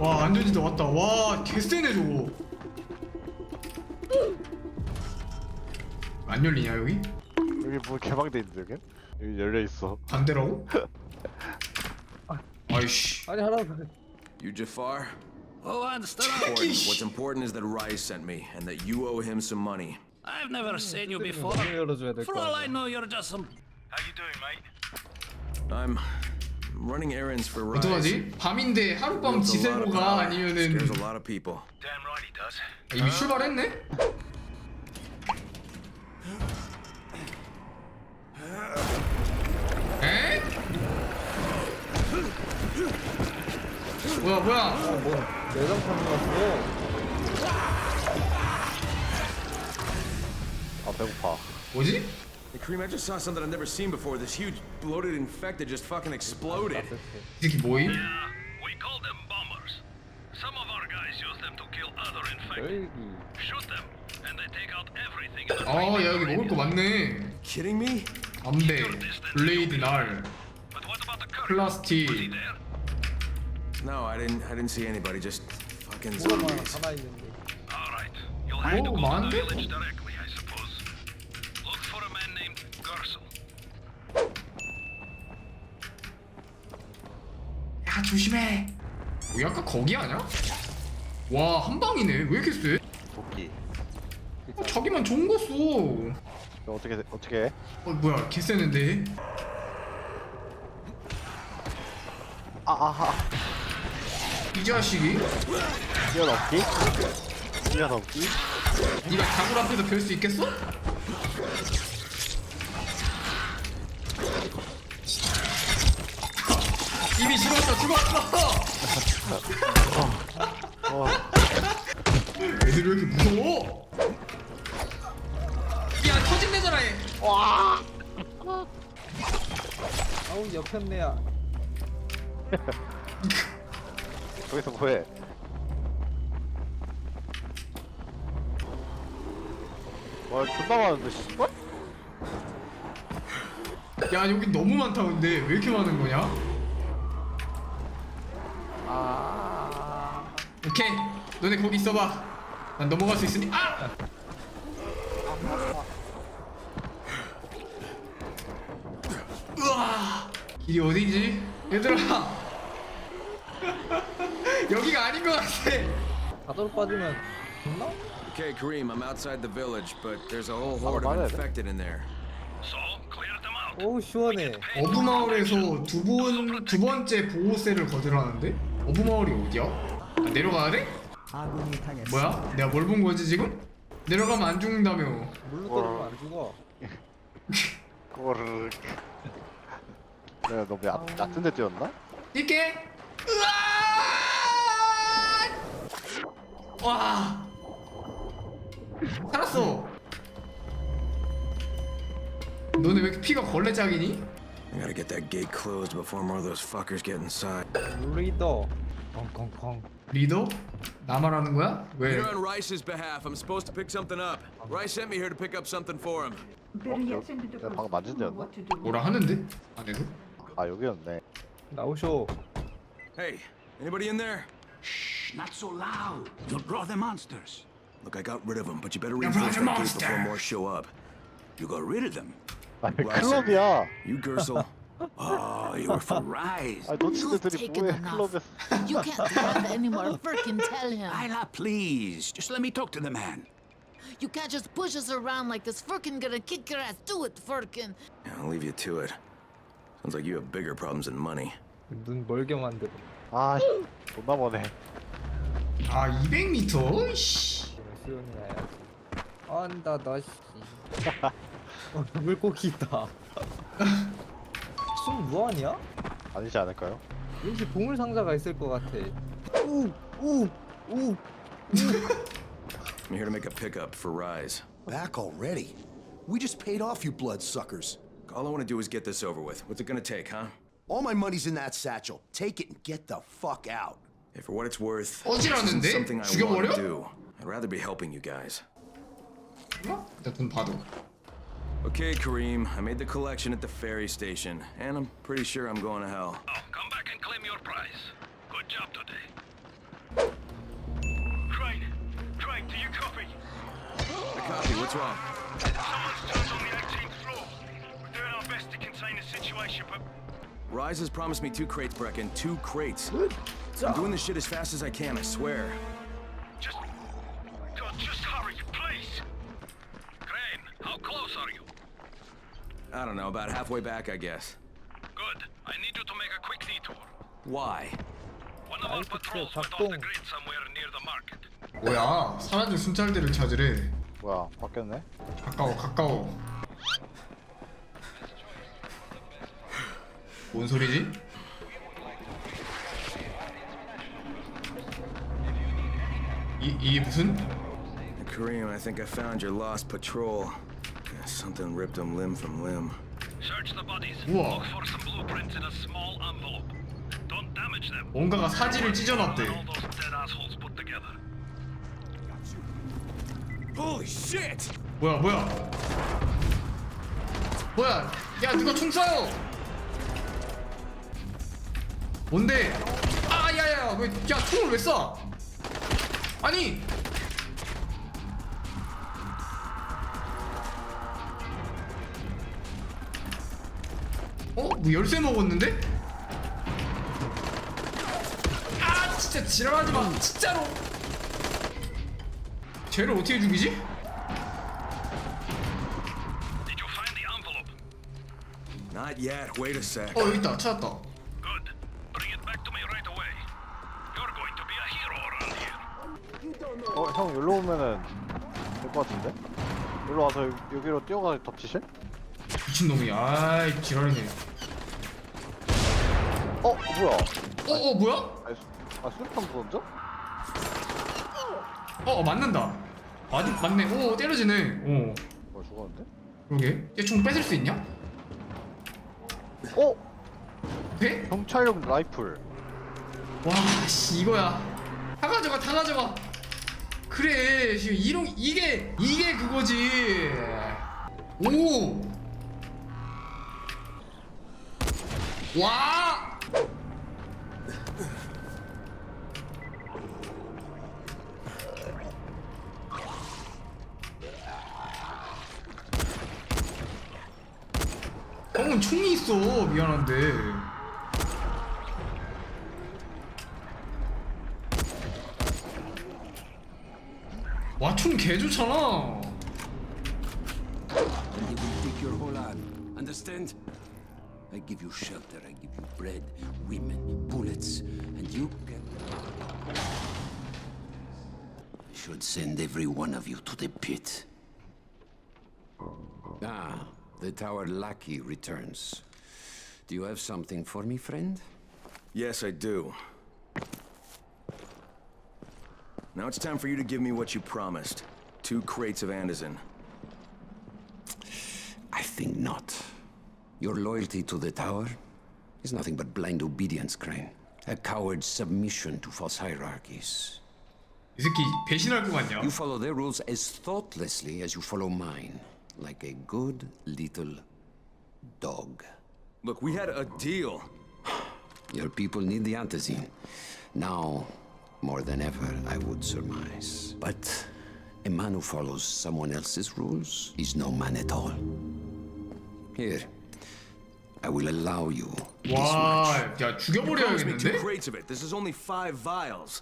와 안전지대 왔다 와 개쎄네 저거 안 열리냐 여기? 여기 뭐 개방돼 있는데 여기? 여기 열려 있어. 반대라고? 아이씨 아니 하나 You Jafar? Oh, I understand. Important. What's important is that Rice sent me, and that you owe him some money. I've never seen you before. 열어줘야 될 For 거 all I know, you're just some. How you doing, mate? I'm running errands for Rice. 어떡하지? 밤인데 하룻밤 Wields a lot of 지새로 가 power, 아니면은 scares a lot of people. Damn right he does. 아, 이미 출발했네? 에? 뭐야 뭐야 뭐 내장판이 왔어. 아 배고파. 뭐지? Hey, Kareem, I just saw something I've never seen before. This huge bloated infected just fucking exploded. 이 새끼 뭐임? Yeah, we call them bombers. Some of our guys use them to kill other infected. 열기. Shoot them, and they take out everything in the 아 야 여기 먹을 거 많네 Kidding me? 담배, 블레이드 날, But what about the curry? 플라스틱 Was he there? No, I didn't. I didn't see anybody. Just fucking 뭐가 zombies. 하나 있는데. All right. You'll have to Oh, go to man. the village directly, 조심해 뭐 아까 거기 아냐? 와 한 방이네 왜 이렇게 쎄? 도끼. 어, 자기만 좋은 거 써. 이거 어떻게 어떻게 해? 어 뭐야 개쎄는데 아 아하. 이 자식이 뛰어넘기? 뛰어넘기? 네가 다굴 앞에서 별 수 있겠어? 이미 죽었어 죽었어 어. 애들이 왜 이렇게 무서워 야 터진대잖아 얘 아우 옆했네야. 거기서 뭐해? 와 존나 많은데 씨발? 야 여기 너무 많다 근데 왜 이렇게 많은 거냐? 오케이 너네 거기 있어봐 난 넘어갈 수 있으니 아! 으아 길이 어디지? 얘들아 여기가 아닌 것 같아 바다로 빠지면 죽나? Okay, Kareem, I'm outside the village, but there's a whole horde of 돼. infected in there. So, clear them out. 오우 시원해. 어부마을에서 두 번, 두 번째 보호세를 거절하는데? 어부마을이 어디야? 아, 내려가야 돼? 뭐야? 내가 뭘 본 거지 지금? 내려가면 안 죽는다며 물로 때리면 안 죽어. 꼬르륵. 내가 너무 얕, 얕은 데 뛰었나? 으아! 와 살았어 너네 왜 이렇게 피가 걸레짝이니? I gotta get that gate closed before more of those fuckers get inside. 루리더. 컹컹컹. 리더? 나 말하는 거야? 왜? Here on Rice's behalf, I'm supposed to pick something up. Rice sent me here to pick up something for him. 내가 방금 만진 데였나? 뭐라 하는데? 안에서? 아 여기였네. 나오쇼. Hey, anybody in there? Not so loud. You'll draw the monsters. Look, I got rid of them, but you better You're reinforce a that gate monster. before more show up. You got rid of them. 아 여기 클럽이야. You, Gersel. Oh, you were for Rise. 아 놓친 You've 애들이 taken 뭐해 enough. 클럽에서. You can't have it anymore. Firkin, tell him. Isla, please. Just let me talk to the man. You can't just push us around like this. Firkin gonna kick your ass. Do it, Firkin. Yeah, I'll leave you to it. Sounds like you have bigger problems than money. 눈 멀게 만들어. 아 씨, 존나 머네. 아 200m? 씨 수연이 해야지. 안다 너 씨. 어, 물고기 있다. 숨 무한이야? 아니지 않을까요? 왠지 보물 상자가 있을 것 같아. 우, 우, 우. I'm here to make a pickup for Rise. Back already? We just paid off you bloodsuckers. All I want to do is get this over with. What's it gonna take, huh? All my money's in that satchel. Take it and get the fuck out. Hey, for what it's worth, this isn't 어지러는데? something I want 죽여버려? to do. I'd rather be helping you guys. 어? 일단 돈 봐도 Okay, Kareem, I made the collection at the ferry station, and I'm pretty sure I'm going to hell. Oh, come back and claim your prize. Good job today. Crane! Crane, do you copy? I copy, what's wrong? Someone's turned on the 18th floor. We're doing our best to contain the situation, but... Rise has promised me two crates, Brecken. Two crates. Good. I'm doing this shit as fast as I can, I swear. I don't know, about halfway back, I guess. Good. I need you to make a quick detour. Why? One of our 아이고, patrols went off 작동. the grid somewhere near the market. 뭐야 사라진 순찰대를 찾으래 뭐야 바뀌었네 가까워 가까워 뭔 소리지? 이, 이게 무슨? Kareem, I think I found your lost patrol. Something ripped them limb from limb. Search the bodies. Whoa. Look for some blueprints in a small envelope. Don't damage them. 뭔가가 사지를 찢어놨대 All those dead assholes put together. Holy shit! 뭐야 뭐야 뭐야 야 누가 총 쏴요 뭔데 아 야야야 왜야 총을 왜 쏴? 아니 뭐 열쇠 먹었는데? 아 진짜 지랄하지 마 진짜로 쟤를 어떻게 죽이지? Did you find the envelope? Not yet. Wait a sec. 어 여기 있다 찾았다 Good. Bring it back to me right away. You're going to be a hero around here. 어 형 여기로 오면은 될 것 같은데 여기로 와서 여- 여기로 뛰어가서 덮치실? 미친놈이 아이 지랄이네 어 뭐야 어 어 뭐야? 아니, 수- 아 수류탄 던져? 어, 어 맞는다 맞, 맞네 오 때려지네 오 뭐 죽었는데? 그러게 얘총 뺏을 수 있냐? 어 돼? 경찰용 라이플 와 씨 이거야 다 가져가 다 가져가 그래 지금 이런 이게 이게 그거지 오 와! 형은 총이 있어 미안한데 와 총 개좋잖아 And he will take your whole arm. Understand? I give you shelter, I give you bread, women, bullets, and you can. I should send every one of you to the pit. Ah, the tower lackey returns. Do you have something for me, friend? Yes, I do. Now it's time for you to give me what you promised. Two crates of Anderson. I think not. Your loyalty to the tower is nothing but blind obedience, Crane. A coward's submission to false hierarchies. 이 새끼 배신할 것 같냐? You follow their rules as thoughtlessly as you follow mine, like a good little dog. Look, we had a deal. Your people need the antizine. Now, more than ever, I would surmise. But a man who follows someone else's rules is no man at all. Here, I will allow you. 와, 야 Promise me two 죽여버려야겠는데? crates of it. This is only five vials.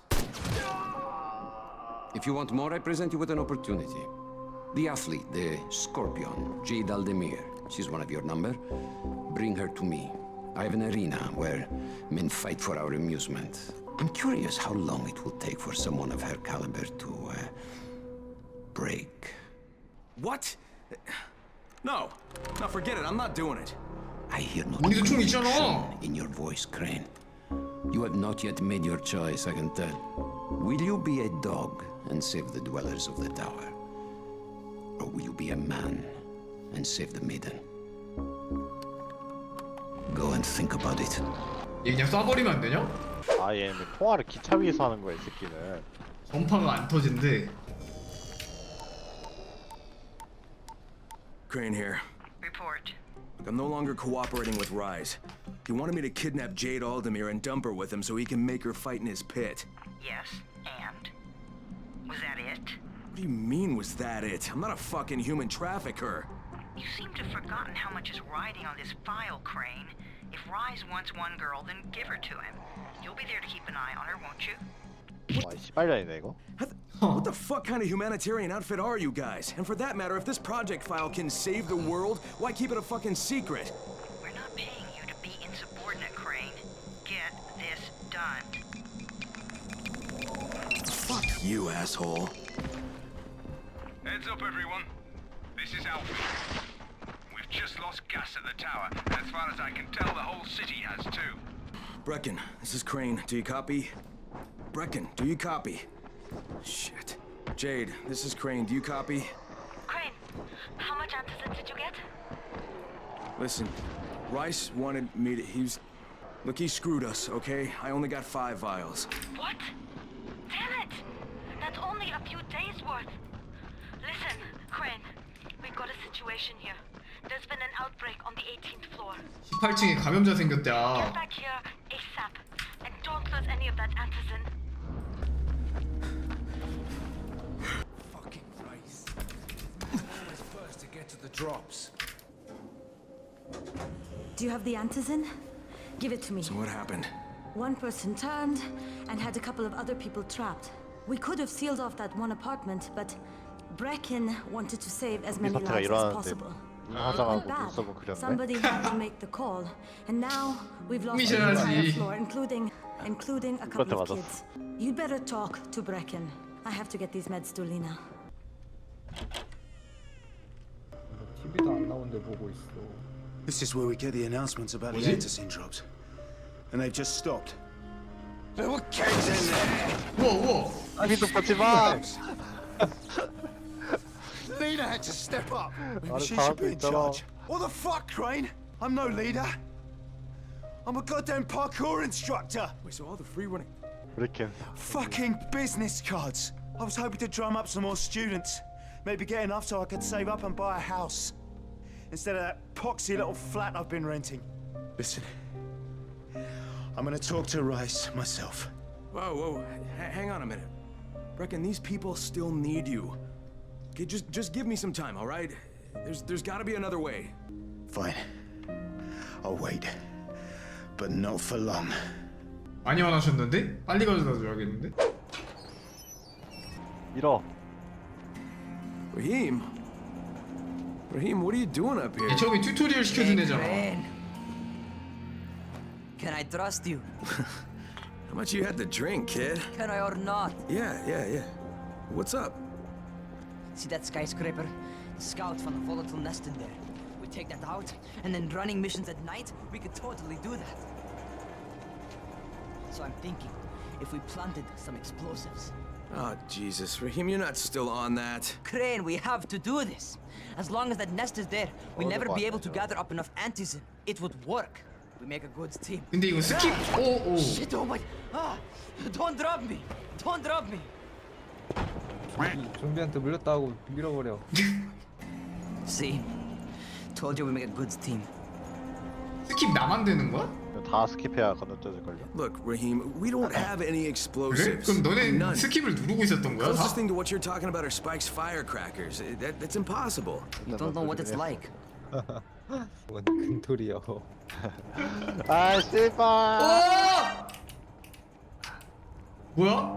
If you want more, I present you with an opportunity. The athlete, the Scorpion, Jade Aldemir. She's one of your number. Bring her to me. I have an arena where men fight for our amusement. I'm curious how long it will take for someone of her caliber to, uh, break. What? No. No, forget it. I'm not doing it. I hear no conviction in your voice, Crane. You have not yet made your choice, I can tell. Will you be a dog and save the dwellers of the tower? Or will you be a man and save the maiden? Go and think about it. 얘 그냥 쏴버리면 안 되냐? 아 얘는 통화를 기차 위에서 하는 거야 이 새끼는 전파가 안 터진대. Crane here. Report. Look, I'm no longer cooperating with Rise. He wanted me to kidnap Jade Aldemir and dump her with him so he can make her fight in his pit. Yes, and? Was that it? do you mean, was that it? I'm not a fucking human trafficker. You seem to have forgotten how much is riding on this file, Crane. If Rise wants one girl, then give her to him. You'll be there to keep an eye on her, won't you? 와 씨발년이네 이거 How th- What the fuck kind of humanitarian outfit are you guys? And for that matter, if this project file can save the world, why keep it a fucking secret? We're not paying you to be insubordinate, Crane. Get this done. Fuck you, asshole. Heads up, everyone. This is Alfie. We've just lost gas at the tower. As far as I can tell, the whole city has too. Brecken, this is Crane. Do you copy? Brecken, do you copy? Shit. Jade, this is Crane. Do you copy? Crane, how much antizin did you get? Listen, Rice wanted me to. He's... Look, he screwed us, okay? I only got five vials. What? Damn it! That's only a few days worth. Listen, Crane, we've got a situation here. There's been an outbreak on the 18th floor. 18층에 감염자 Get 생겼대. back here ASAP. And don't lose any of that antizin. Fucking Rice. Always first to get to the drops. Do you have the antizin? Give it to me. So what happened? One person turned and had a couple of other people trapped. We could have sealed off that one apartment, but Brecken wanted to save as 이 many 사태가 lives as 일어났는데 possible. 화장하고 Bad. 눈썹을 그렸네 Somebody had to make the call, and now we've lost the 미션하지. entire floor, including including a couple of 맞아. kids. You'd better talk to Brecken. I have to get these meds to Lena. TV도 안 나오는데 보고 있어. This is where we get the announcements about the Was it? antizin drops. And they've just stopped. There were kids in there. 우와 우와. TV도 보지 마! Lena had to step up. Maybe she should be in charge. What the fuck, Crane? I'm no leader. I'm a goddamn parkour instructor. Wait, so all the free running. Freaking. Fucking business cards. I was hoping to drum up some more students. Maybe get enough so I could save up and buy a house. Instead of that poxy little flat I've been renting. Listen. I'm gonna talk to Rice myself. Whoa, whoa. H hang on a minute. Reckon these people still need you. Okay, just just give me some time, all right? There's there's got to be another way. Fine. I'll wait. But not for long. 많이 화나셨는데? 빨리 가져다 줘야겠는데? 밀어 Raheem. Raheem, what are you doing up here? 이 저기 튜토리얼 시켜준 애잖아. Can I trust you? How much you had to drink, kid? Can I or not? Yeah, yeah, yeah. What's up? See that skyscraper? The scout found a volatile nest in there. We take that out, and then running missions at night, we could totally do that. So I'm thinking, if we planted some explosives. Oh, Jesus, Raheem, you're not still on that. Crane, we have to do this. As long as that nest is there, we'll never be able to gather up enough antis. It would work. We make a good team. Hindi ko skip. Oh, oh. Shit, oh my. Ah, don't drop me. Don't drop me. 이 좀비한테 물렸다고 밀어버려. See? Told you we make a good team. 스킵 나만 되는 거야? 다 스킵해야 건너뛰어질걸요 Look, Raheem, we don't have any 그래? explosives. 그럼 너네 None. 스킵을 누르고 있었던 거야? Closest 다? thing to what you're talking about are Spike's firecrackers. Eh, That, that's impossible. You don't know what it's like. 뭔 근돌이요. 아 씨발 뭐야?